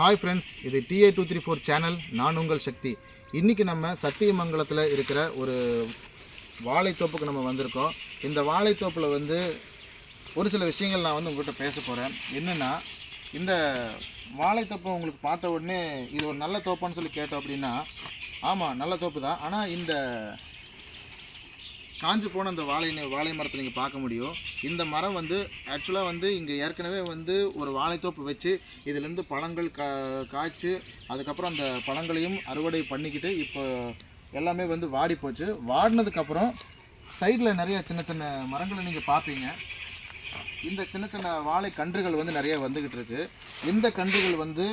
Hi friends இது D A two three four channel நான் உங்கள் சக்தி. இன்றைக்கி நம்ம சத்தியமங்கலத்தில் இருக்கிற ஒரு வாழைத்தோப்புக்கு நம்ம வந்திருக்கோம். இந்த வாழைத்தோப்பில் வந்து ஒரு சில விஷயங்கள் நான் வந்து உங்கள்கிட்ட பேச போகிறேன் என்னென்னா இந்த வாழைத்தோப்பை உங்களுக்கு பார்த்த உடனே இது ஒரு நல்ல தோப்பான்னு சொல்லி கேட்டோம் அப்படின்னா ஆமாம் நல்ல தோப்பு தான். ஆனால் இந்த காஞ்சு போன அந்த வாழை வாழை மரத்தை நீங்கள் பார்க்க முடியும். இந்த மரம் வந்து ஆக்சுவலாக வந்து இங்கே ஏற்கனவே வந்து ஒரு வாழைத்தோப்பு வச்சு இதுலேருந்து பழங்கள் கா காய்ச்சி அதுக்கப்புறம் அந்த பழங்களையும் அறுவடை பண்ணிக்கிட்டு இப்போ எல்லாமே வந்து வாடி போச்சு. வாடினதுக்கப்புறம் சைடில் நிறைய சின்ன சின்ன மரங்களை நீங்கள் பார்ப்பீங்க. இந்த சின்ன சின்ன வாழை கன்றுகள் வந்து நிறைய வந்துக்கிட்டு இருக்கு. இந்த கன்றுகள் வந்து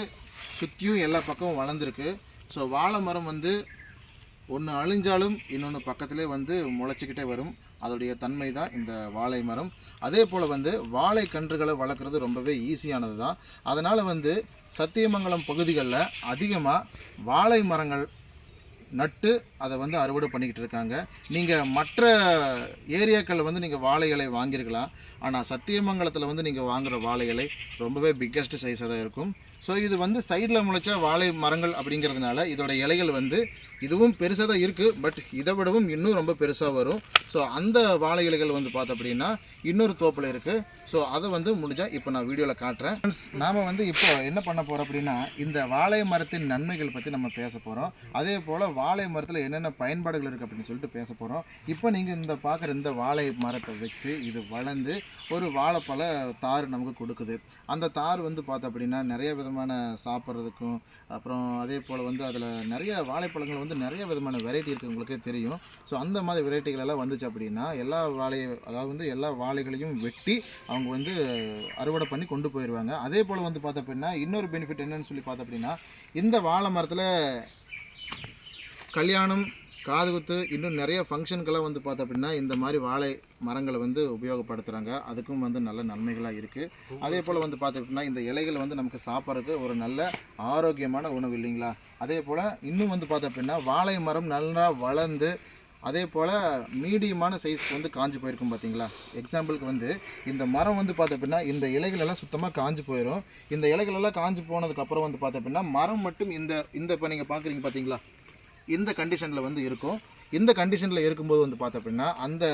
சுற்றியும் எல்லா பக்கமும் வளர்ந்துருக்கு. ஸோ வாழை மரம் வந்து ஒன்று அழிஞ்சாலும் இன்னொன்று பக்கத்திலே வந்து முளைச்சிக்கிட்டே வரும். அதோடைய தன்மை தான் இந்த வாழை மரம். அதே போல் வந்து வாழை கன்றுகளை வளர்க்குறது ரொம்பவே ஈஸியானது தான் அதனால் வந்து சத்தியமங்கலம் பகுதிகளில் அதிகமாக வாழை மரங்கள் நட்டு அதை வந்து அறுவடை பண்ணிக்கிட்டு இருக்காங்க. நீங்கள் மற்ற ஏரியாக்களில் வந்து நீங்கள் வாழை இலை வாங்கியிருக்கலாம். ஆனால் சத்தியமங்கலத்தில் வந்து நீங்கள் வாங்குகிற வாழை இலை ரொம்பவே பிக்கஸ்ட் சைஸாக தான் இருக்கும். ஸோ இது வந்து சைடில் முளைச்ச வாழை மரங்கள் அப்படிங்கிறதுனால இதோட இலைகள் வந்து இதுவும் பெருசாக தான் இருக்குது பட் இதை விடவும் இன்னும் ரொம்ப பெருசாக வரும். ஸோ அந்த வாழை இலைகள் வந்து பார்த்தோம் அப்படின்னா இன்னொரு தோப்பில் இருக்குது ஸோ அதை வந்து முடிஞ்சால் இப்போ நான் வீடியோவில் காட்டுறேன். நாம் வந்து இப்போ என்ன பண்ண போகிறோம் அப்படின்னா இந்த வாழை மரத்தின் நன்மைகள் பற்றி நம்ம பேச போகிறோம் அதே போல் வாழை மரத்தில் என்னென்ன பயன்பாடுகள் இருக்குது அப்படின்னு சொல்லிட்டு பேச போகிறோம் இப்போ நீங்கள் இந்த பார்க்குற இந்த வாழை மரத்தை வச்சு இது வளர்ந்து ஒரு வாழைப்பழ தார் நமக்கு கொடுக்குது. அந்த தார் வந்து பார்த்தோம் அப்படின்னா நிறைய விதமான சாப்பிட்றதுக்கும் அப்புறம் அதே போல் வந்து அதில் நிறைய வாழைப்பழங்கள் வந்து நிறைய விதமான வெரைட்டி இருக்குது உங்களுக்கே தெரியும். ஸோ அந்த மாதிரி வெரைட்டிகள் எல்லாம் வந்துச்சு அப்படின்னா எல்லா வாழை அதாவது வந்து எல்லா வாழைகளையும் வெட்டி அவங்க வந்து அறுவடை பண்ணி கொண்டு போயிடுவாங்க அதே போல் வந்து பார்த்தோம் அப்படின்னா இன்னொரு பெனிஃபிட் என்னன்னு சொல்லி பார்த்தோம் அப்படின்னா இந்த வாழை மரத்தில் கல்யாணம் காது குத்து. இன்னும் நிறைய ஃபங்க்ஷனுக்கெல்லாம் வந்து பார்த்தோம் அப்படின்னா இந்த மாதிரி வாழை மரங்களை வந்து உபயோகப்படுத்துகிறாங்க அதுக்கும் வந்து நல்ல நன்மைகளாக இருக்குது அதே போல் வந்து பார்த்தோம் அப்படின்னா இந்த இலைகள் வந்து நமக்கு சாப்பிட்றதுக்கு ஒரு நல்ல ஆரோக்கியமான உணவு இல்லைங்களா? அதே போல் இன்னும் வந்து பார்த்தோம் அப்படின்னா வாழை மரம் நல்லா வளர்ந்து அதே போல் மீடியமான சைஸ்க்கு வந்து காஞ்சு போயிருக்கும் பார்த்தீங்களா? எக்ஸாம்பிளுக்கு வந்து இந்த மரம் வந்து பார்த்த அப்படின்னா இந்த இலைகள் எல்லாம் சுத்தமாக காஞ்சி போயிடும் இந்த இலைகள் எல்லாம் காஞ்சு போனதுக்கப்புறம் வந்து பார்த்த அப்படின்னா மரம் மட்டும் இந்த இந்த இப்போ நீங்கள் பார்க்குறீங்க பார்த்தீங்களா? இந்த கண்டிஷனில் வந்து இருக்கும். இந்த கண்டிஷனில் இருக்கும்போது வந்து பார்த்த அப்படின்னா அந்த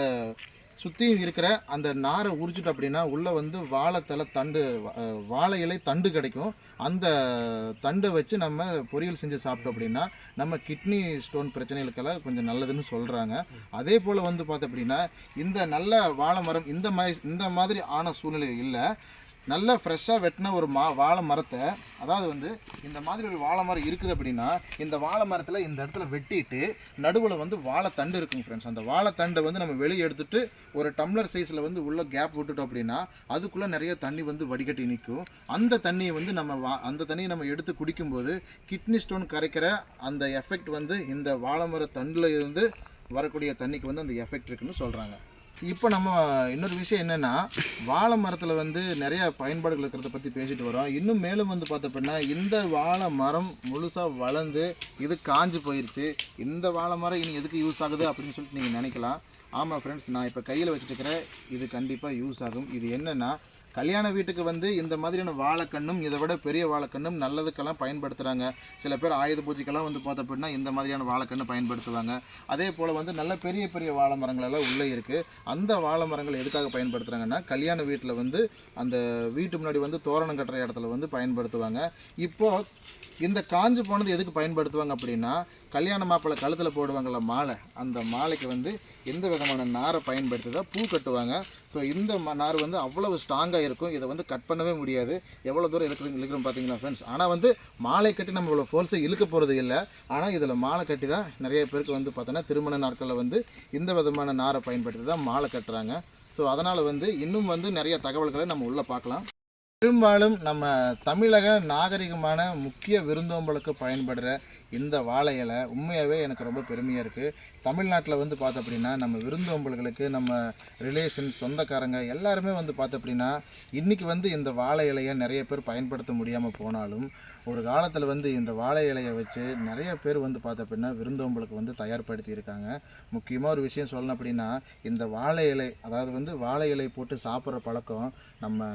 சுற்றியும் இருக்கிற அந்த நாரை உரிச்சிட்டு அப்படின்னா உள்ளே வந்து வாழைத்தலை தண்டு வாழை இலை தண்டு கிடைக்கும். அந்த தண்டை வச்சு நம்ம பொரியல் செஞ்சு சாப்பிட்டோம் அப்படின்னா நம்ம கிட்னி ஸ்டோன் பிரச்சனைகளுக்கெல்லாம் கொஞ்சம் நல்லதுன்னு சொல்கிறாங்க அதே போல் வந்து பார்த்தோம் அப்படின்னா இந்த நல்ல வாழை மரம் இந்த மாதிரி இந்த மாதிரி ஆன சூழ்நிலை இல்லை. நல்ல ஃப்ரெஷ்ஷாக வெட்டின ஒரு மா வாழை மரத்தை அதாவது வந்து இந்த மாதிரி ஒரு வாழை மரம் இருக்குது அப்படின்னா இந்த வாழை மரத்தில் இந்த இடத்துல வெட்டிட்டு நடுவில் வந்து வாழைத்தண்டு இருக்குங்க ஃப்ரெண்ட்ஸ் அந்த வாழைத்தண்டை வந்து நம்ம வெளியே எடுத்துகிட்டு ஒரு டம்ளர் சைஸில் வந்து உள்ளே கேப் விட்டுட்டோம் அப்படின்னா அதுக்குள்ளே நிறைய தண்ணி வந்து வடிகட்டி நிற்கும். அந்த தண்ணியை வந்து நம்ம வா அந்த தண்ணியை நம்ம எடுத்து குடிக்கும்போது கிட்னி ஸ்டோன் கரைக்கிற அந்த எஃபெக்ட் வந்து இந்த வாழை மர தண்டில் இருந்து வரக்கூடிய தண்ணிக்கு வந்து அந்த எஃபெக்ட் இருக்குன்னு சொல்கிறாங்க இப்போ நம்ம இன்னொரு விஷயம் என்னென்னா வாழை மரத்தில் வந்து நிறைய பயன்பாடுகள் இருக்கிறத பற்றி பேசிட்டு வரோம். இன்னும் மேலும் வந்து பார்த்தப்பன்னா இந்த வாழை மரம் முழுசாக வளர்ந்து இது காஞ்சு போயிடுச்சு இந்த வாழை மரம் இனி எதுக்கு யூஸ் ஆகுது அப்படின்னு சொல்லிட்டு நீங்கள் நினைக்கலாம். ஆமாம் ஃப்ரெண்ட்ஸ் நான் இப்போ கையில் வச்சுட்டுக்கிறேன் இது கண்டிப்பாக யூஸ் ஆகும். இது என்னென்னா கல்யாண வீட்டுக்கு வந்து இந்த மாதிரியான வாழைக்கண்ணும் இதை விட பெரிய வாழைக்கண்ணும் நல்லதுக்கெல்லாம் பயன்படுத்துகிறாங்க சில பேர் ஆயுத பூஜைக்கெல்லாம் வந்து பார்த்த அப்படின்னா இந்த மாதிரியான வாழைக்கண்ணு பயன்படுத்துவாங்க. அதே போல் வந்து நல்ல பெரிய பெரிய வாழை மரங்களெல்லாம் உள்ளே இருக்குது அந்த வாழை மரங்கள் எதுக்காக பயன்படுத்துகிறாங்கன்னா கல்யாண வீட்டில் வந்து அந்த வீட்டு முன்னாடி வந்து தோரணம் கட்டுற இடத்துல வந்து பயன்படுத்துவாங்க. இப்போது இந்த காஞ்சு போனது எதுக்கு பயன்படுத்துவாங்க அப்படின்னா கல்யாண மாப்பிள்ளை கழுத்தில் போடுவாங்கள்ல மாலை அந்த மாலைக்கு வந்து எந்த விதமான நாரை பயன்படுத்தி தான் பூ கட்டுவாங்க. ஸோ இந்த நார் வந்து அவ்வளவு ஸ்ட்ராங்காக இருக்கும். இதை வந்து கட் பண்ணவே முடியாது. எவ்வளோ தூரம் இழுக்கிறோம் இழுக்கிறோம் பார்த்தீங்களா ஃப்ரெண்ட்ஸ் ஆனால் வந்து மாலை கட்டி நம்ம இவ்வளோ ஃபோர்ஸை இழுக்க போகிறது இல்லை. ஆனால் இதில் மாலை கட்டி தான் நிறைய பேருக்கு வந்து பார்த்தோன்னா திருமண நாட்களில் வந்து இந்த விதமான நாரை பயன்படுத்தி தான் மாலை கட்டுறாங்க. ஸோ அதனால் வந்து இன்னும் வந்து நிறைய தகவல்களை நம்ம உள்ளே பார்க்கலாம். பெரும்பாலும் நம்ம தமிழக நாகரிகமான முக்கிய விருந்தோம்பலுக்கு பயன்படுற இந்த வாழை இலை உண்மையாகவே எனக்கு ரொம்ப பெருமையாக இருக்குது தமிழ்நாட்டில் வந்து பார்த்தோம் அப்படின்னா நம்ம விருந்தோம்பல்களுக்கு நம்ம ரிலேஷன்ஸ் சொந்தக்காரங்க எல்லாருமே வந்து பார்த்தோம் அப்படின்னா இன்றைக்கி வந்து இந்த வாழை இலையை நிறைய பேர் பயன்படுத்த முடியாமல் போனாலும் ஒரு காலத்தில் வந்து இந்த வாழை இலையை வச்சு நிறைய பேர் வந்து பார்த்தோம் அப்படின்னா விருந்தோம்பலுக்கு வந்து தயார்படுத்தியிருக்காங்க முக்கியமாக ஒரு விஷயம் சொல்லணும் அப்படின்னா இந்த வாழை இலை அதாவது வந்து வாழை இலை போட்டு சாப்பிட்ற பழக்கம் நம்ம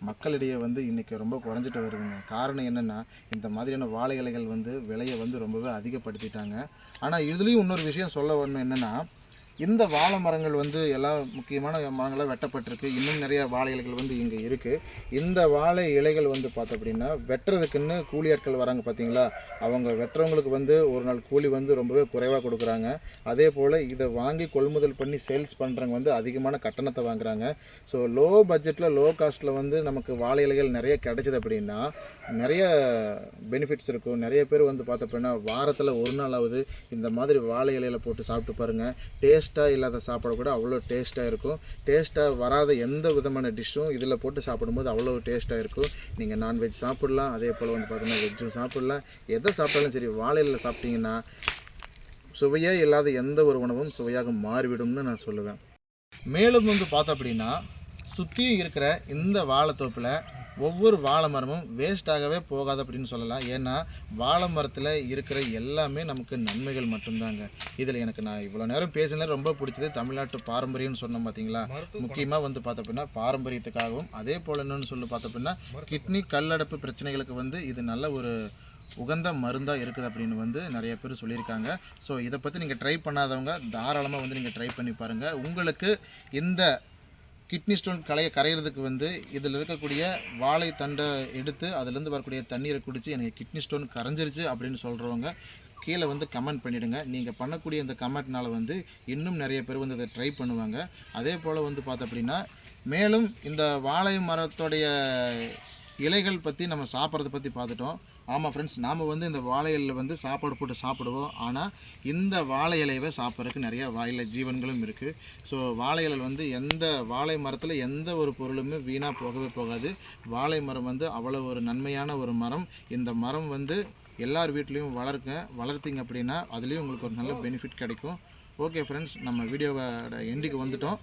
மக்களிடையே வந்து இன்றைக்கி ரொம்ப குறைஞ்சிட்டு வருதுங்க. காரணம் என்னென்னா இந்த மாதிரியான வாழை இலைகள் வந்து விலையை வந்து ரொம்பவே அதிகப்படுத்திட்டாங்க. ஆனால் இதுலேயும் இன்னொரு விஷயம் சொல்ல வரணும் என்னென்னா இந்த வாழை மரங்கள் வந்து எல்லா முக்கியமான மரங்களாக வெட்டப்பட்டிருக்கு. இன்னும் நிறைய வாழை இலைகள் வந்து இங்கே இருக்குது இந்த வாழை இலைகள் வந்து பார்த்தோம் அப்படின்னா வெட்டுறதுக்குன்னு கூலி ஆட்கள் வராங்க பார்த்தீங்களா? அவங்க வெட்டுறவங்களுக்கு வந்து ஒரு நாள் கூலி வந்து ரொம்பவே குறைவாக கொடுக்குறாங்க. அதே போல் இதை வாங்கி கொள்முதல் பண்ணி சேல்ஸ் பண்ணுறவங்க வந்து அதிகமான கட்டணத்தை வாங்குறாங்க. ஸோ லோ பட்ஜெட்டில் லோ காஸ்ட்டில் வந்து நமக்கு வாழை இலைகள் நிறைய கிடைச்சது அப்படின்னா நிறைய பெனிஃபிட்ஸ் இருக்கும். நிறைய பேர் வந்து பார்த்த அப்படின்னா வாரத்தில் ஒரு நாளாவது இந்த மாதிரி வாழை இலையில போட்டு சாப்பிட்டு பாருங்கள் டேஸ்ட் டேஸ்ட்டாக இல்லாத சாப்பாடு கூட அவ்வளோ டேஸ்ட்டாக இருக்கும். டேஸ்ட்டாக வராத எந்த விதமான டிஷ்ஷும் இதில் போட்டு சாப்பிடும்போது அவ்வளோ டேஸ்ட்டாக இருக்கும். நீங்கள் நான்வெஜ் சாப்பிட்லாம் அதே போல் வந்து பார்த்தீங்கன்னா வெஜ்ஜும் சாப்பிட்லாம். எதை சாப்பிட்டாலும் சரி வாழையில் சாப்பிட்டிங்கன்னா சாப்பிட்டீங்கன்னா சுவையே இல்லாத எந்த ஒரு உணவும் சுவையாக மாறிவிடும்னு நான் சொல்லுவேன். மேலும் வந்து பார்த்தோம் அப்படின்னா சுற்றியும் இருக்கிற இந்த வாழைத்தோப்பில் ஒவ்வொரு வாழை மரமும் வேஸ்டாகவே போகாது அப்படின்னு சொல்லலாம். ஏன்னா வாழை மரத்தில் இருக்கிற எல்லாமே நமக்கு நன்மைகள் மட்டும்தாங்க. இதில் எனக்கு நான் இவ்வளோ நேரம் பேசினது ரொம்ப பிடிச்சது. தமிழ்நாட்டு பாரம்பரியம்னு சொன்னோம் பார்த்தீங்களா முக்கியமாக வந்து பார்த்த அப்படின்னா பாரம்பரியத்துக்காகவும் அதே போல் என்னன்னு சொல்லி பார்த்த அப்படின்னா கிட்னி கல்லடப்பு பிரச்சனைகளுக்கு வந்து இது நல்ல ஒரு உகந்த மருந்தாக இருக்குது அப்படின்னு வந்து நிறைய பேர் சொல்லியிருக்காங்க. ஸோ இதை பற்றி நீங்கள் ட்ரை பண்ணாதவங்க தாராளமாக வந்து நீங்கள் ட்ரை பண்ணி பாருங்கள் உங்களுக்கு இந்த கிட்னி ஸ்டோன் கலையை கரையிறதுக்கு வந்து இதில் இருக்கக்கூடிய வாழை தண்டை எடுத்து அதுலேருந்து வரக்கூடிய தண்ணீரை குடித்து எனக்கு கிட்னி ஸ்டோன் கரைஞ்சிருச்சு அப்படின்னு சொல்கிறவங்க கீழே வந்து கமெண்ட் பண்ணிவிடுங்க நீங்கள் பண்ணக்கூடிய இந்த கமெண்ட்னால் வந்து இன்னும் நிறைய பேர் வந்து அதை ட்ரை பண்ணுவாங்க. அதே போல் வந்து பார்த்தோம் அப்படின்னா மேலும் இந்த வாழை மரத்தோடைய இலைகள் பற்றி நம்ம சாப்பிட்றத பற்றி பார்த்துட்டோம். ஆமாம் ஃப்ரெண்ட்ஸ் நாம் வந்து இந்த வாழை இலையில் வந்து சாப்பாடு போட்டு சாப்பிடுவோம். ஆனால் இந்த வாழை இலையவை சாப்பிட்றதுக்கு நிறைய வாயில ஜீவன்களும் இருக்குது ஸோ வாழை இலையில் வந்து எந்த வாழை மரத்தில் எந்த ஒரு பொருளுமே வீணாக போகவே போகாது. வாழை மரம் வந்து அவ்வளோ ஒரு நன்மையான ஒரு மரம். இந்த மரம் வந்து எல்லார் வீட்லேயும் வளர்க்க வளர்த்திங்க அப்படின்னா அதுலேயும் உங்களுக்கு ஒரு நல்ல பெனிஃபிட் கிடைக்கும். ஓகே ஃப்ரெண்ட்ஸ் நம்ம வீடியோவோட எண்டுக்கு வந்துட்டோம்.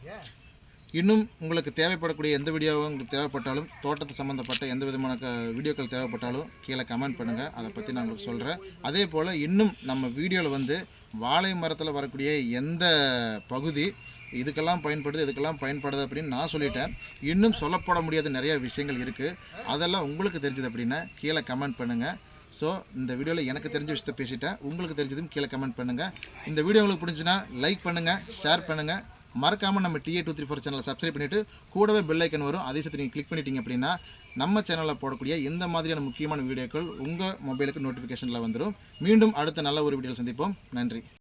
இன்னும் உங்களுக்கு தேவைப்படக்கூடிய எந்த வீடியோவும் உங்களுக்கு தேவைப்பட்டாலும் தோட்டத்து சம்மந்தப்பட்ட எந்த விதமான க வீடியோக்கள் தேவைப்பட்டாலும் கீழே கமெண்ட் பண்ணுங்கள் அதை பற்றி நான் உங்களுக்கு சொல்கிறேன் அதே போல் இன்னும் நம்ம வீடியோவில் வந்து வாழை மரத்தில் வரக்கூடிய எந்த பகுதி இதுக்கெல்லாம் பயன்படுது இதுக்கெல்லாம் பயன்படுது அப்படின்னு நான் சொல்லிட்டேன். இன்னும் சொல்லப்பட முடியாத நிறைய விஷயங்கள் இருக்குது அதெல்லாம் உங்களுக்கு தெரிஞ்சது அப்படின்னா கீழே கமெண்ட் பண்ணுங்கள் ஸோ இந்த வீடியோவில் எனக்கு தெரிஞ்ச விஷயத்த பேசிட்டேன். உங்களுக்கு தெரிஞ்சதும் கீழே கமெண்ட் பண்ணுங்கள் இந்த வீடியோ உங்களுக்கு பிடிச்சுன்னா லைக் பண்ணுங்கள் ஷேர் பண்ணுங்கள் மறக்காமல் நம்ம D A two three four சேனலை சப்ஸ்கிரைப் பண்ணிவிட்டு கூடவே பெல் ஐக்கன் வரும். அதே சேர்த்து நீங்கள் கிளிக் பண்ணிட்டீங்க அப்படின்னா நம்ம சேனலில் போடக்கூடிய எந்த மாதிரியான முக்கியமான வீடியோக்கள் உங்கள் மொபைலுக்கு நோட்டிஃபிகேஷனில் வந்துடும் மீண்டும் அடுத்த நல்ல ஒரு வீடியோவில் சந்திப்போம். நன்றி.